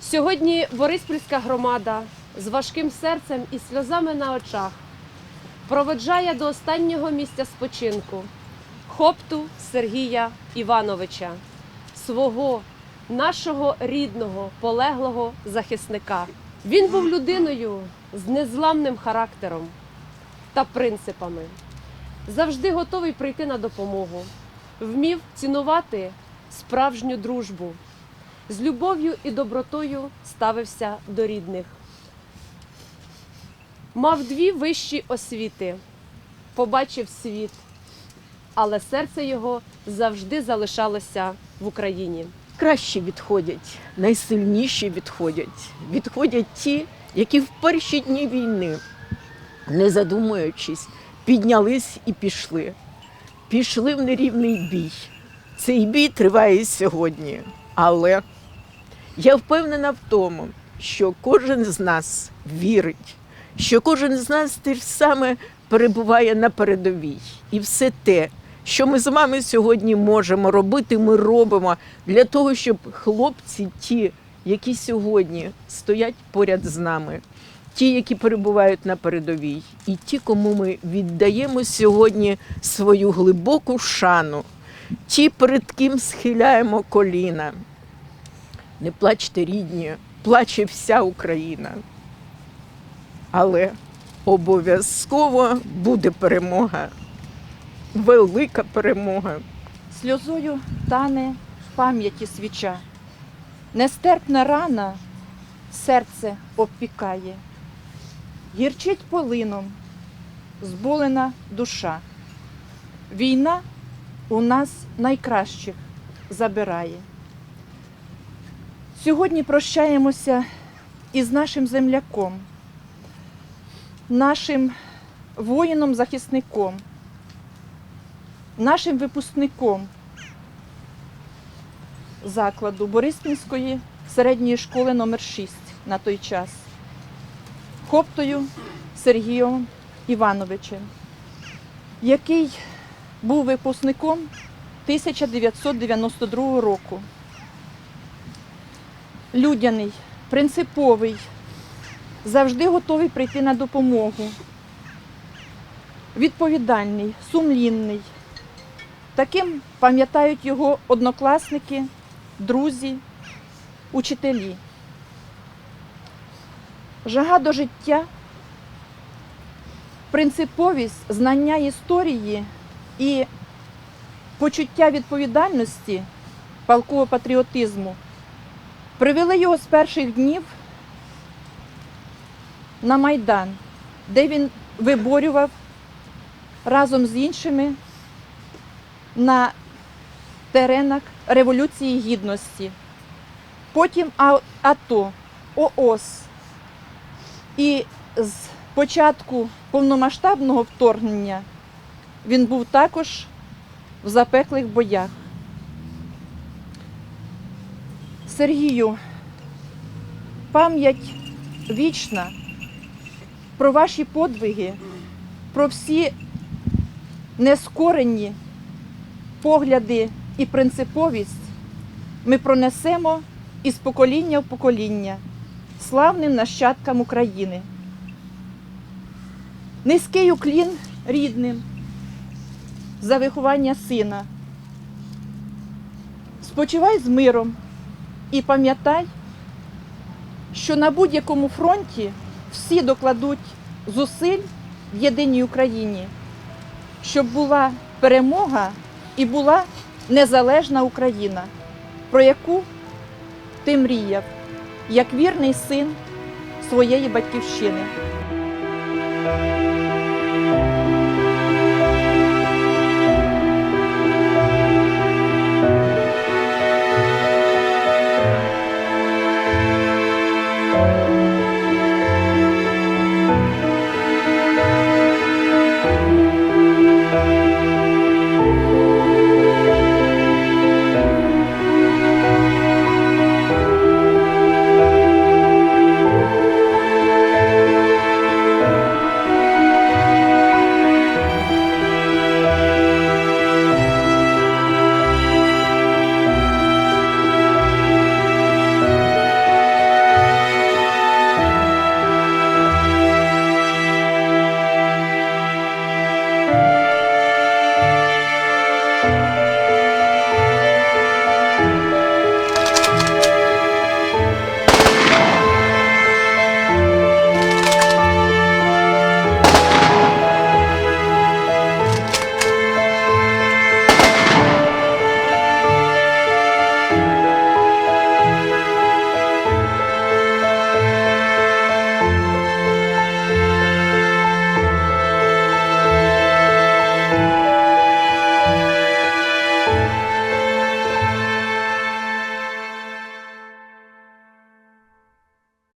Сьогодні Бориспільська громада з важким серцем і сльозами на очах проведжає до останнього місця спочинку хопту Сергія Івановича, свого нашого рідного полеглого захисника. Він був людиною з незламним характером та принципами, завжди готовий прийти на допомогу, вмів цінувати справжню дружбу з любов'ю і добротою ставився до рідних. Мав дві вищі освіти, побачив світ, але серце його завжди залишалося в Україні. Кращі відходять, найсильніші відходять. Відходять ті, які в перші дні війни, не задумуючись, піднялись і пішли. Пішли в нерівний бій. Цей бій триває сьогодні. Але я впевнена в тому, що кожен з нас вірить, що кожен з нас те ж саме перебуває на передовій. І все те, що ми з вами сьогодні можемо робити, ми робимо для того, щоб хлопці, ті, які сьогодні стоять поряд з нами, ті, які перебувають на передовій, і ті, кому ми віддаємо сьогодні свою глибоку шану, ті, перед ким схиляємо коліна. Не плачте, рідні, плаче вся Україна. Але обов'язково буде перемога, велика перемога. Сльозою тане в пам'яті свіча. Нестерпна рана серце обпікає, гірчить полином зболена душа. Війна у нас найкращих забирає. Сьогодні прощаємося із нашим земляком, нашим воїном-захисником, нашим випускником закладу Бориспільської середньої школи номер 6 на той час, Хоптою Сергієм Івановичем, який був випускником 1992 року. Людяний, принциповий, завжди готовий прийти на допомогу, відповідальний, сумлінний. Таким пам'ятають його однокласники, друзі, учителі. Жага до життя, принциповість, знання історії і почуття відповідальності, палкового патріотизму привели його з перших днів на Майдан, де він виборював разом з іншими на теренах Революції Гідності, потім АТО, ООС. І з початку повномасштабного вторгнення він був також в запеклих боях. Сергію, пам'ять вічна про ваші подвиги, про всі нескорені погляди і принциповість ми пронесемо із покоління в покоління славним нащадкам України. Низький уклін рідним за виховання сина. Спочивай з миром і пам'ятай, що на будь-якому фронті всі докладуть зусиль в єдиній Україні, щоб була перемога і була незалежна Україна, про яку ти мріяв, як вірний син своєї батьківщини.